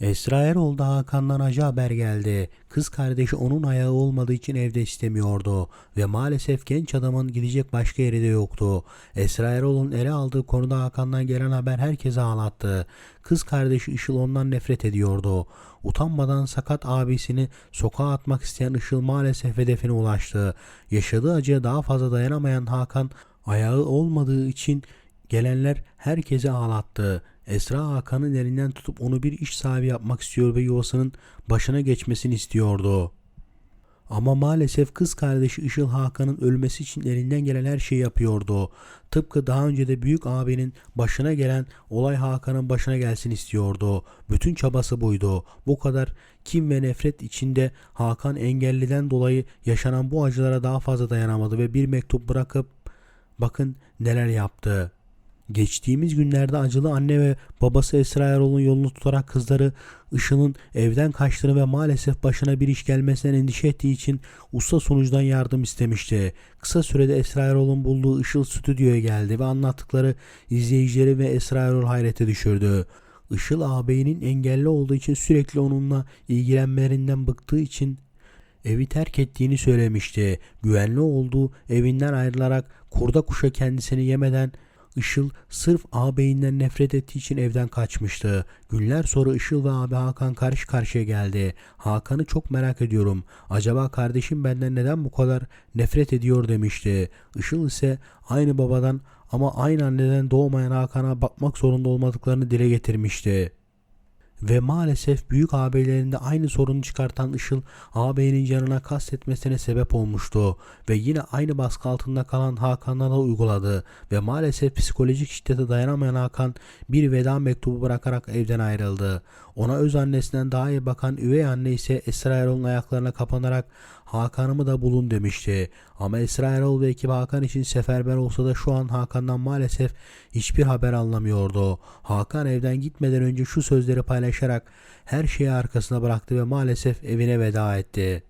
Esra Erol da Hakan'dan acı haber geldi. Kız kardeşi onun ayağı olmadığı için evde istemiyordu ve maalesef genç adamın gidecek başka yeri de yoktu. Esra Erol'un ele aldığı konuda Hakan'dan gelen haber herkese ağlattı. Kız kardeşi Işıl ondan nefret ediyordu. Utanmadan sakat abisini sokağa atmak isteyen Işıl maalesef hedefine ulaştı. Yaşadığı acıya daha fazla dayanamayan Hakan ayağı olmadığı için Gelenler herkese ağlattı. Esra Hakan'ın elinden tutup onu bir iş sahibi yapmak istiyor ve yuvasının başına geçmesini istiyordu. Ama maalesef kız kardeşi Işıl Hakan'ın ölmesi için elinden gelen her şeyi yapıyordu. Tıpkı daha önce de büyük abinin başına gelen olay Hakan'ın başına gelsin istiyordu. Bütün çabası buydu. Bu kadar kim ve nefret içinde Hakan engelliden dolayı yaşanan bu acılara daha fazla dayanamadı ve bir mektup bırakıp bakın neler yaptı. Geçtiğimiz günlerde acılı anne ve babası Esra Erol'un yolunu tutarak kızları Işıl'ın evden kaçtığını ve maalesef başına bir iş gelmesinden endişe ettiği için usta sunucudan yardım istemişti. Kısa sürede Esra Erol'un bulduğu Işıl stüdyoya geldi ve anlattıkları izleyicileri ve Esra Erol hayrete düşürdü. Işıl ağabeyinin engelli olduğu için sürekli onunla ilgilenmelerinden bıktığı için evi terk ettiğini söylemişti. Güvenli olduğu evinden ayrılarak kurda kuşa kendisini yemeden Işıl sırf ağabeyinden nefret ettiği için evden kaçmıştı. Günler sonra Işıl ve abi Hakan karşı karşıya geldi. Hakan'ı çok merak ediyorum. Acaba kardeşim benden neden bu kadar nefret ediyor demişti. Işıl ise aynı babadan ama aynı anneden doğmayan Hakan'a bakmak zorunda olmadıklarını dile getirmişti. Ve maalesef büyük ağabeylerinde aynı sorunu çıkartan Işıl ağabeyinin canına kastetmesine sebep olmuştu. Ve yine aynı baskı altında kalan Hakan'a da uyguladı. Ve maalesef psikolojik şiddete dayanamayan Hakan bir veda mektubu bırakarak evden ayrıldı. Ona öz annesinden daha iyi bakan üvey anne ise Esra Erol'un ayaklarına kapanarak Hakan'ımı da bulun demişti. Ama Esra Erol ve ekibi Hakan için seferber olsa da şu an Hakan'dan maalesef hiçbir haber anlamıyordu. Hakan evden gitmeden önce şu sözleri paylaşarak her şeyi arkasına bıraktı ve maalesef evine veda etti.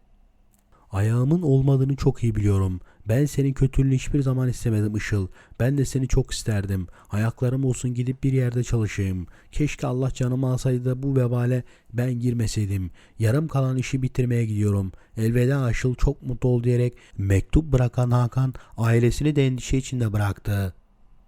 Ayağımın olmadığını çok iyi biliyorum. Ben senin kötülüğünü hiçbir zaman istemedim Işıl. Ben de seni çok isterdim. Ayaklarım olsun gidip bir yerde çalışayım. Keşke Allah canımı alsaydı da bu vebale ben girmeseydim. Yarım kalan işi bitirmeye gidiyorum. Elveda Işıl çok mutlu ol diyerek mektup bırakan Hakan ailesini de endişe içinde bıraktı.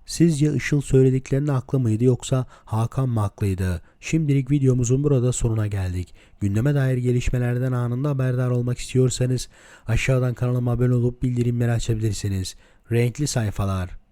Sizce Işıl söylediklerinin haklı mıydı yoksa Hakan mı haklıydı? Şimdilik videomuzun burada sonuna geldik. Gündeme dair gelişmelerden anında haberdar olmak istiyorsanız aşağıdan kanalıma abone olup bildirimleri açabilirsiniz. Renkli sayfalar.